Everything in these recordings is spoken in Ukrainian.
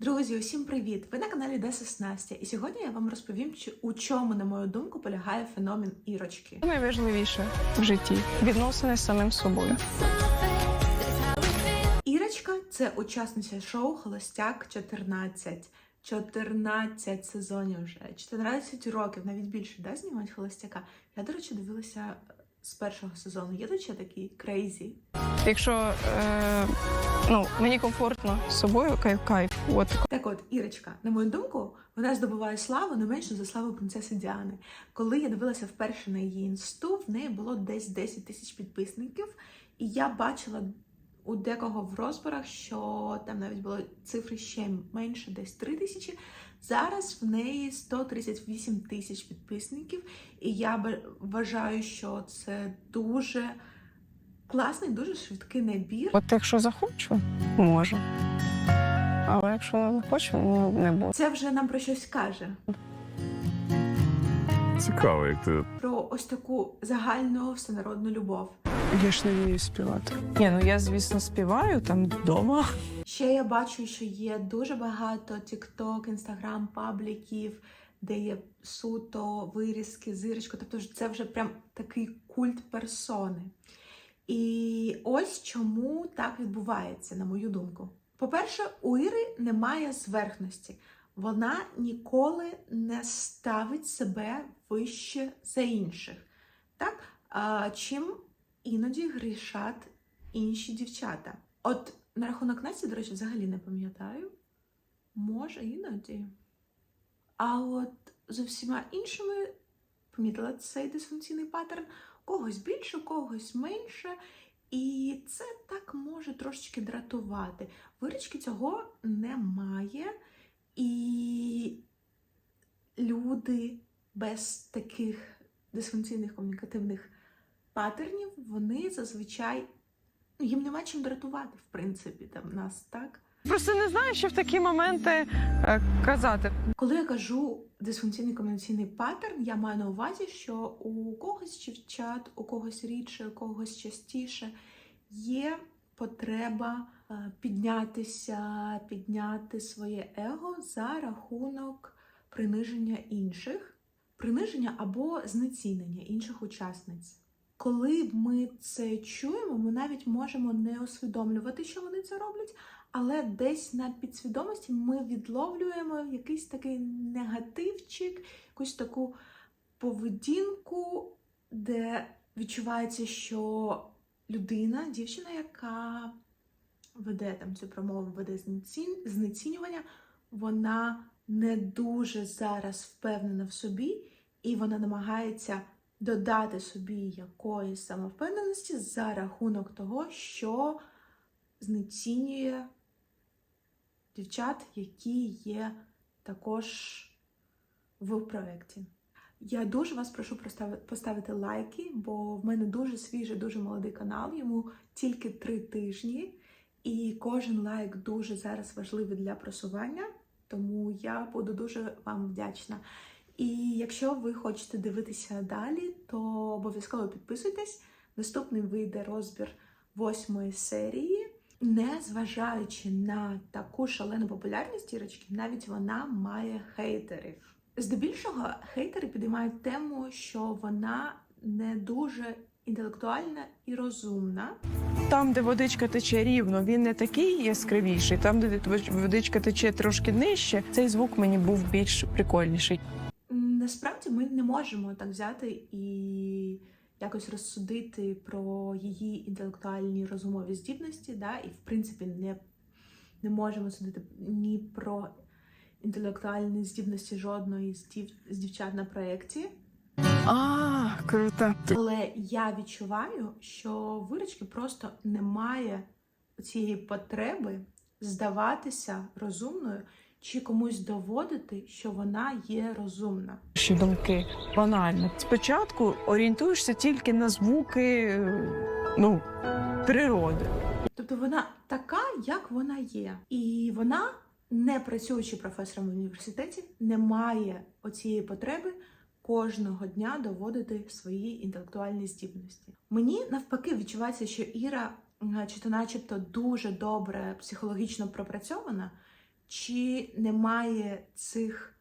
Друзі, усім привіт! Ви на каналі Десис Настя, і сьогодні я вам розповім, чи- у чому, на мою думку, полягає феномен ірочки. Найважливіше в житті відносини з самим собою. Ірочка це учасниця шоу Холостяк 14. 14 сезонів вже, 14 років, навіть більше, да, знімають холостяка. Я, до речі, дивилася з першого сезону. Є тут ще такий крейзі. Якщо е, ну, мені комфортно з собою, кайф, кайф. От Так от, Ірочка, на мою думку, вона здобуває славу не менше за славу принцеси Діани. Коли я дивилася вперше на її інсту, в неї було десь 10 тисяч підписників, і я бачила у декого в розборах, що там навіть були цифри ще менше, десь 3 тисячі. Зараз в неї 138 тисяч підписників, і я вважаю, що це дуже класний, дуже швидкий набір. от якщо захочу, можу. Але якщо не захочу, ну не буду. Це вже нам про щось каже. Цікаво, як ти про ось таку загальну всенародну любов. Я ж не вмію співати. Ні, ну я звісно співаю там вдома. Ще я бачу, що є дуже багато TikTok, Instagram, пабліків, де є суто вирізки, зирочка. Тобто ж це вже прям такий культ персони. І ось чому так відбувається, на мою думку. По-перше, у Іри немає зверхності. Вона ніколи не ставить себе вище за інших. Так? А, чим іноді грішать інші дівчата. От на рахунок Насті, до речі, взагалі не пам'ятаю. Може, іноді. А от з усіма іншими помітила цей дисфункційний паттерн. Когось більше, когось менше. І це так може трошечки дратувати. Вирічки цього немає. І люди без таких дисфункційних комунікативних паттернів, вони зазвичай ну, їм нема чим дратувати, в принципі, там нас так. Просто не знаю, що в такі моменти е, казати. Коли я кажу дисфункційний комунікаційний паттерн, я маю на увазі, що у когось дівчат, у когось рідше, у когось частіше є потреба піднятися, підняти своє его за рахунок приниження інших, приниження або знецінення інших учасниць. Коли ми це чуємо, ми навіть можемо не усвідомлювати, що вони це роблять, але десь на підсвідомості ми відловлюємо якийсь такий негативчик, якусь таку поведінку, де відчувається, що людина, дівчина, яка веде там цю промову, веде знецінювання, вона не дуже зараз впевнена в собі, і вона намагається додати собі якоїсь самовпевненості за рахунок того, що знецінює дівчат, які є також в проєкті. Я дуже вас прошу поставити лайки, бо в мене дуже свіжий, дуже молодий канал, йому тільки три тижні, і кожен лайк дуже зараз важливий для просування, тому я буду дуже вам вдячна. І якщо ви хочете дивитися далі, то обов'язково підписуйтесь. Наступний вийде розбір восьмої серії. Не зважаючи на таку шалену популярність Ірочки, навіть вона має хейтерів. Здебільшого хейтери підіймають тему, що вона не дуже інтелектуальна і розумна. Там, де водичка тече рівно, він не такий яскравіший. Там, де водичка тече трошки нижче, цей звук мені був більш прикольніший. Насправді ми не можемо так взяти і якось розсудити про її інтелектуальні розумові здібності, да? і в принципі не, не можемо судити ні про інтелектуальні здібності жодної з, дів, з дівчат на проєкті. А, круто. Але я відчуваю, що вирочки просто немає цієї потреби здаватися розумною чи комусь доводити, що вона є розумна. Наші думки банально. Спочатку орієнтуєшся тільки на звуки ну, природи. Тобто вона така, як вона є. І вона, не працюючи професором в університеті, не має оцієї потреби кожного дня доводити свої інтелектуальні здібності. Мені навпаки відчувається, що Іра, чи то начебто дуже добре психологічно пропрацьована, чи немає цих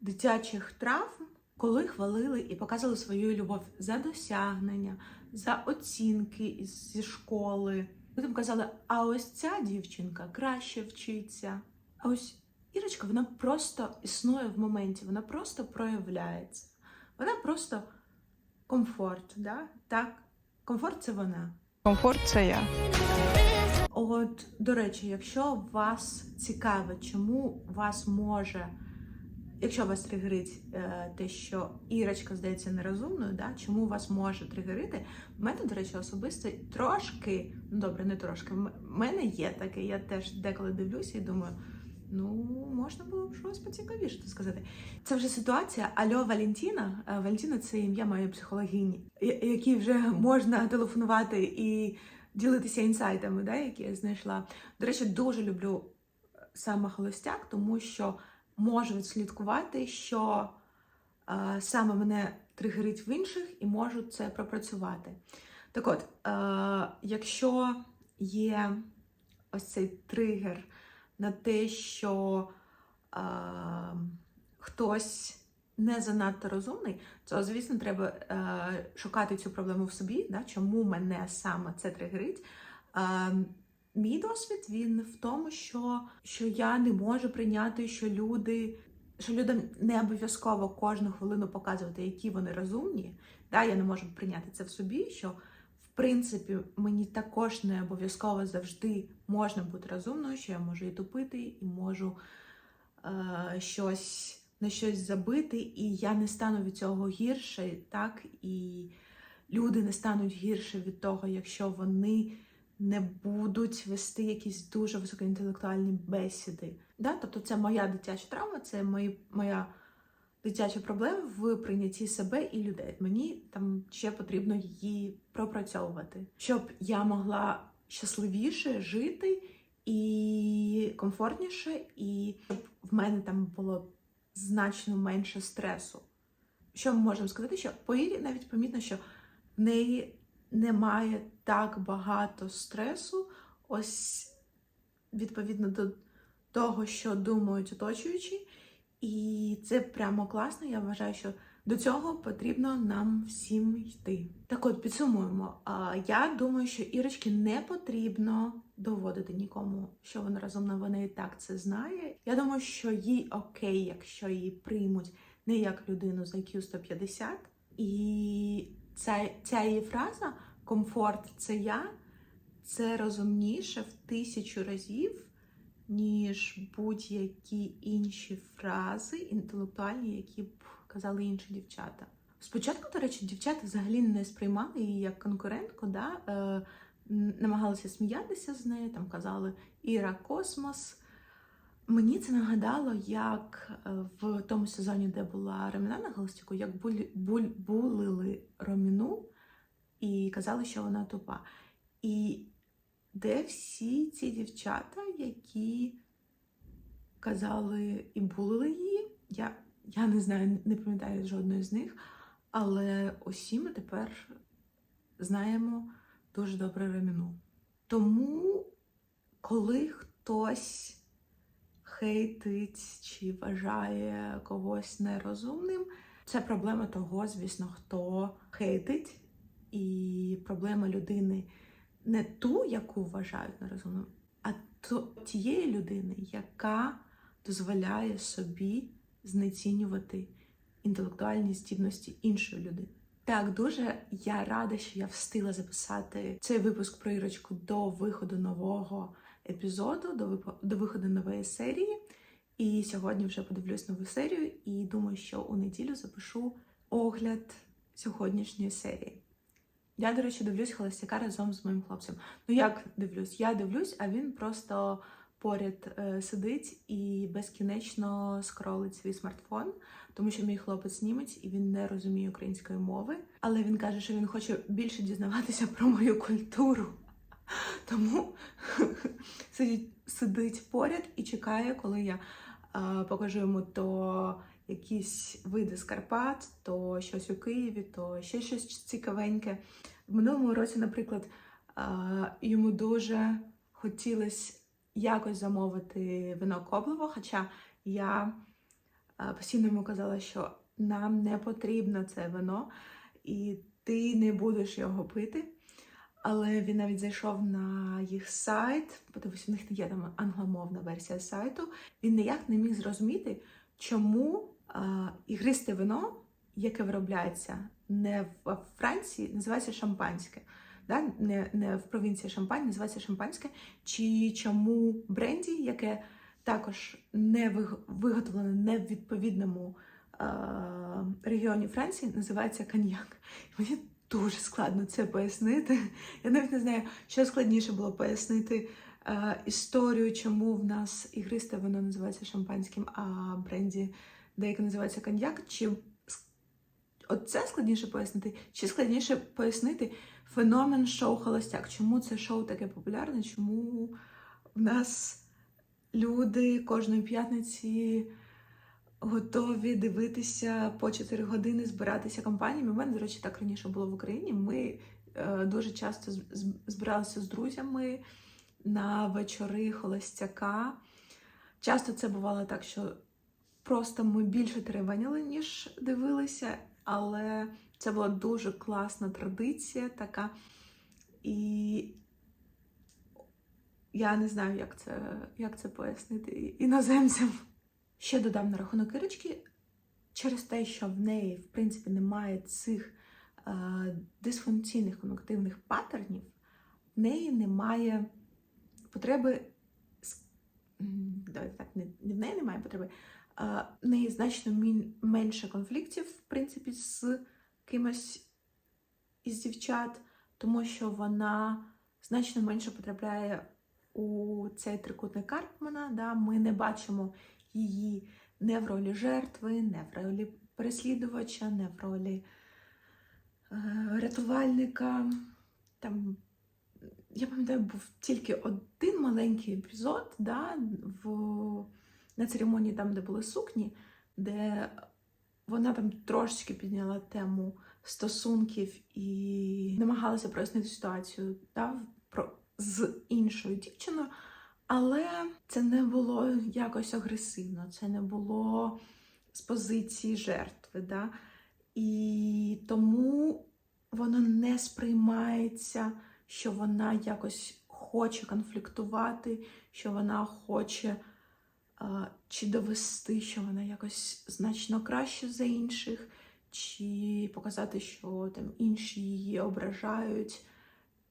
дитячих травм, коли хвалили і показували свою любов за досягнення, за оцінки зі школи. Потім казали, а ось ця дівчинка краще вчиться. А ось Ірочка, вона просто існує в моменті, вона просто проявляється. Вона просто комфорт, да? так? Комфорт це вона. Комфорт це я. От, до речі, якщо вас цікавить, чому вас може, якщо вас тригерить е, те, що Ірочка здається нерозумною, да, чому вас може тригерити, в мене, до речі, особисто трошки, ну добре, не трошки, в мене є таке, я теж деколи дивлюся і думаю. Ну, можна було б щось поцікавіше сказати. Це вже ситуація Альо Валентіна. Е, Валентіна це ім'я моєї психологині, якій вже можна телефонувати і ділитися інсайтами, да, які я знайшла. До речі, дуже люблю саме холостяк, тому що можу відслідкувати, що е, саме мене тригерить в інших і можу це пропрацювати. Так от, е, якщо є ось цей тригер на те, що е, хтось не занадто розумний, то, звісно, треба е, шукати цю проблему в собі, да, чому мене саме це тригерить. Е, мій досвід він в тому, що, що я не можу прийняти, що люди, що людям не обов'язково кожну хвилину показувати, які вони розумні. Да, я не можу прийняти це в собі, що принципі мені також не обов'язково завжди можна бути розумною, що я можу і тупити, і можу е, щось на щось забити, і я не стану від цього гірше, так і люди не стануть гірше від того, якщо вони не будуть вести якісь дуже високоінтелектуальні бесіди. Да? Тобто це моя дитяча травма, це мої, моя дитяча проблема в прийнятті себе і людей. Мені там ще потрібно її пропрацьовувати, щоб я могла щасливіше жити і комфортніше, і щоб в мене там було значно менше стресу. Що ми можемо сказати? Що по навіть помітно, що в неї немає так багато стресу, ось відповідно до того, що думають оточуючі. І це прямо класно. Я вважаю, що до цього потрібно нам всім йти. Так от підсумуємо. Я думаю, що Ірочки не потрібно доводити нікому, що вона розумна, вона і так це знає. Я думаю, що їй окей, якщо її приймуть не як людину з IQ 150. І ця, ця її фраза комфорт це я, це розумніше в тисячу разів, ніж будь-які інші фрази інтелектуальні, які б казали інші дівчата. Спочатку, до речі, дівчата взагалі не сприймали її як конкурентку, да? е, намагалися сміятися з нею, там казали Іра Космос. Мені це нагадало, як е, в тому сезоні, де була Роміна на Галстіку, як булі, буль, булили Роміну і казали, що вона тупа. І де всі ці дівчата, які казали і булили її, я, я не знаю, не пам'ятаю жодної з них, але усі ми тепер знаємо дуже добре Роміну. Тому, коли хтось хейтить чи вважає когось нерозумним. Це проблема того, звісно, хто хейтить, і проблема людини не ту, яку вважають нерозумним, а ту, тієї людини, яка дозволяє собі знецінювати інтелектуальні здібності іншої людини. Так, дуже я рада, що я встигла записати цей випуск про Ірочку до виходу нового епізоду, до, випо- до виходу нової серії. І сьогодні вже подивлюсь нову серію, і думаю, що у неділю запишу огляд сьогоднішньої серії. Я, до речі, дивлюсь холостяка разом з моїм хлопцем. Ну як дивлюсь? Я дивлюсь, а він просто поряд е, сидить і безкінечно скролить свій смартфон, тому що мій хлопець німець і він не розуміє української мови. Але він каже, що він хоче більше дізнаватися про мою культуру. Тому сидить, сидить поряд і чекає, коли я е, покажу йому то якісь види з Карпат, то щось у Києві, то ще щось цікавеньке. В минулому році, наприклад, йому дуже хотілося якось замовити вино Коблево, хоча я постійно йому казала, що нам не потрібно це вино, і ти не будеш його пити. Але він навіть зайшов на їх сайт, подивився, у них є там англомовна версія сайту. Він ніяк не міг зрозуміти, чому ігристе вино, яке виробляється не в Франції, називається шампанське. Да? Не, не в провінції Шампань, називається шампанське, чи чому бренді, яке також не виготовлене не в відповідному е, регіоні Франції, називається коньяк. Мені дуже складно це пояснити. Я навіть не знаю, що складніше було пояснити історію, чому в нас ігристе вино називається шампанським, а бренді деяке називається коньяк. Чи с- от це складніше пояснити, чи складніше пояснити феномен шоу Холостяк? Чому це шоу таке популярне? Чому в нас люди кожної п'ятниці готові дивитися по 4 години, збиратися компаніями? У мене, до речі, так раніше було в Україні. Ми е, дуже часто збиралися з друзями на вечори холостяка. Часто це бувало так, що просто ми більше теревеніли, ніж дивилися, але це була дуже класна традиція така. І я не знаю, як це, як це пояснити іноземцям. Ще додам на рахунок Ірочки, через те, що в неї, в принципі, немає цих е, дисфункційних конективних паттернів, в неї немає потреби. Давайте так, не, в неї немає потреби, неї значно менше конфліктів, в принципі, з кимось із дівчат, тому що вона значно менше потрапляє у цей трикутний Карпмана. Да? Ми не бачимо її не в ролі жертви, не в ролі переслідувача, не в ролі е, рятувальника. Там, я пам'ятаю, був тільки один маленький епізод да, в, на церемонії, там, де були сукні, де вона там трошечки підняла тему стосунків і намагалася прояснити ситуацію да, про, з іншою дівчиною. Але це не було якось агресивно, це не було з позиції жертви. Да? І тому воно не сприймається, що вона якось хоче конфліктувати, що вона хоче чи довести, що вона якось значно краще за інших, чи показати, що там інші її ображають,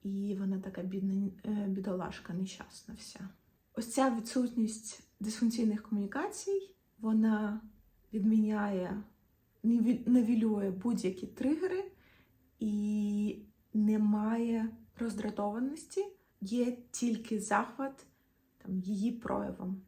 і вона така бідна, е, бідолашка, нещасна вся. Ось ця відсутність дисфункційних комунікацій, вона відміняє, нівелює будь-які тригери і немає роздратованості, є тільки захват там, її проявом.